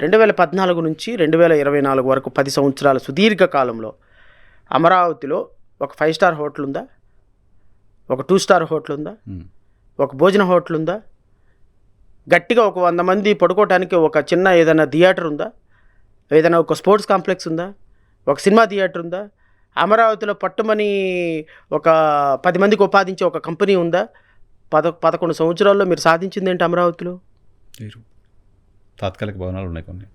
రెండు వేల పద్నాలుగు నుంచి రెండు వేల ఇరవై నాలుగు వరకు పది సంవత్సరాల సుదీర్ఘ కాలంలో అమరావతిలో ఒక ఫైవ్ స్టార్ హోటల్ ఉందా ఒక టూ స్టార్ హోటల్ ఉందా. ఒక భోజన హోటల్ ఉందా గట్టిగా ఒక వంద మంది పడుకోవటానికి ఒక చిన్న ఏదైనా థియేటర్ ఉందా? ఏదైనా ఒక స్పోర్ట్స్ కాంప్లెక్స్ ఉందా? ఒక సినిమా థియేటర్ ఉందా? అమరావతిలో పట్టుమని ఒక పది మందికి ఉపాధించే ఒక కంపెనీ ఉందా? పద పదకొండు సంవత్సరాల్లో మీరు సాధించింది ఏంటి అమరావతిలో? లేరు. తాత్కాలిక భవనాలు ఉన్నాయి కొన్ని.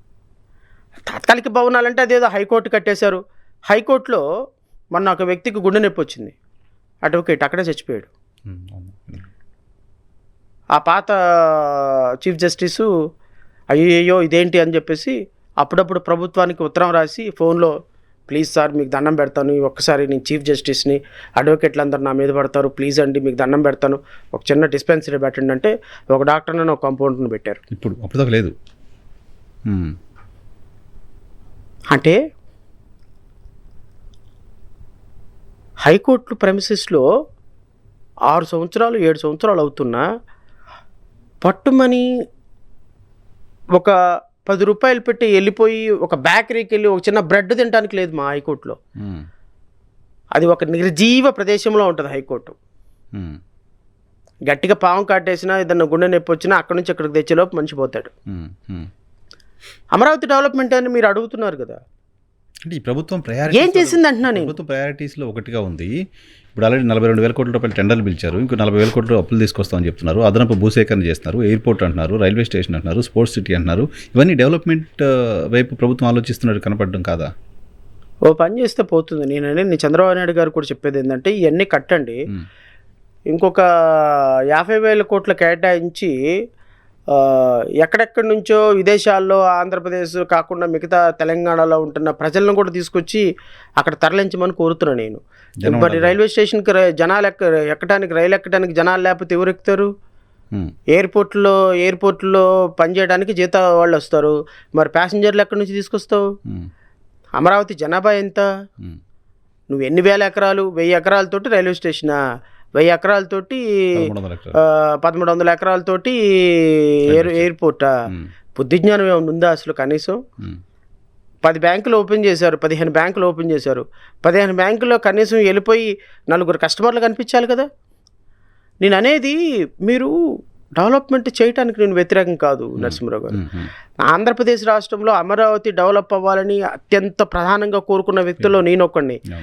తాత్కాలిక భవనాలంటే అదేదో హైకోర్టు కట్టేశారు. హైకోర్టులో మొన్న ఒక వ్యక్తికి గుండె నొప్పి వచ్చింది. అడ్వకేట్ అక్కడే చచ్చిపోయాడు. ఆ పాత చీఫ్ జస్టిసు అయ్యయ్యో ఇదేంటి అని చెప్పేసి అప్పుడప్పుడు ప్రభుత్వానికి ఉత్తరం రాసి ఫోన్లో ప్లీజ్ సార్ మీకు దండం పెడతాను. ఒక్కసారి నేను చీఫ్ జస్టిస్ని అడ్వకేట్లు అందరు నా మీద పడతారు. ప్లీజ్ అండి మీకు దండం పెడతాను. ఒక చిన్న డిస్పెన్సరీ పెట్టండి అంటే ఒక డాక్టర్ని ఒక కంపౌండర్ని పెట్టారు. ఇప్పుడు అప్పటిదాకా లేదు. అంటే హైకోర్టు ప్రెమిసెస్లో ఆరు సంవత్సరాలు ఏడు సంవత్సరాలు అవుతున్నా పట్టుమని ఒక పది రూపాయలు పెట్టి వెళ్ళిపోయి ఒక బేకరీకి వెళ్ళి ఒక చిన్న బ్రెడ్ తినడానికి లేదు మా హైకోర్టులో. అది ఒక నిర్జీవ ప్రదేశంలో ఉంటుంది హైకోర్టు. గట్టిగా పాము కాటేసినా ఏదన్నా గుండె నొప్పి వచ్చినా అక్కడి నుంచి అక్కడికి తెచ్చేలోపు మనిషి పోతాడు. అమరావతి డెవలప్మెంట్ అని మీరు అడుగుతున్నారు కదా అంటే ఈ ప్రభుత్వం ప్రయారిటీ ఏం చేసింది అంటున్నా నేను? ప్రభుత్వం ప్రయారిటీస్లో ఒకటిగా ఉంది. ఇప్పుడు ఆల్రెడీ నలభై రెండు వేల కోట్ల రూపాయలు టెండర్లు పిలిచారు. ఇంకో నలభై వేల కోట్లు అప్పులు తీసుకొస్తామని చెప్తున్నారు. అదనపు భూసేకరణ చేస్తున్నారు. ఎయిర్పోర్ట్ అంటున్నారు రైల్వే స్టేషన్ అంటున్నారు స్పోర్ట్స్ సిటీ అంటున్నారు. ఇవన్నీ డెవలప్మెంట్ ఆ, వైపు ప్రభుత్వం ఆలోచిస్తున్నట్టు కనపడడం కాదా? ఓ పని చేస్తే పోతుంది. నేను నేను చంద్రబాబు నాయుడు గారు కూడా చెప్పేది ఏంటంటే ఇవన్నీ కట్టండి. ఇంకొక యాభై వేల కోట్ల కేటాయించి ఎక్కడెక్కడి నుంచో విదేశాల్లో ఆంధ్రప్రదేశ్ కాకుండా మిగతా తెలంగాణలో ఉంటున్న ప్రజలను కూడా తీసుకొచ్చి అక్కడ తరలించమని కోరుతున్నాను నేను. మరి రైల్వే స్టేషన్కి జనాలు ఎక్క ఎక్కడానికి రైలు ఎక్కడానికి జనాలు లేకపోతే ఎవరు ఎక్కుతారు. ఎయిర్పోర్ట్లో ఎయిర్పోర్ట్లో పనిచేయడానికి జీతా వాళ్ళు వస్తారు. మరి ప్యాసింజర్లు ఎక్కడి నుంచి తీసుకొస్తావు. అమరావతి జనాభా ఎంత. నువ్వు ఎన్ని వేల ఎకరాలు వెయ్యి ఎకరాలతోటి రైల్వే స్టేషనా? వెయ్యి ఎకరాలతోటి పదమూడు వందల ఎకరాలతోటి ఎయిర్ ఎయిర్పోర్టా? ఉమ్. బుద్ధి జ్ఞానం ఏమైనా ఉందా అసలు కనీసం. పది బ్యాంకులు ఓపెన్ చేశారు పదిహేను బ్యాంకులు ఓపెన్ చేశారు. పదిహేను బ్యాంకుల్లో కనీసం వెళ్ళిపోయి నలుగురు కస్టమర్లు కనిపించాలి కదా? నేను అనేది మీరు డెవలప్మెంట్ చేయడానికి నేను వ్యతిరేకం కాదు నరసింహరావు గారు. ఆంధ్రప్రదేశ్ రాష్ట్రంలో అమరావతి డెవలప్ అవ్వాలని అత్యంత ప్రధానంగా కోరుకున్న వ్యక్తుల్లో నేను ఒక్కడిని అవును.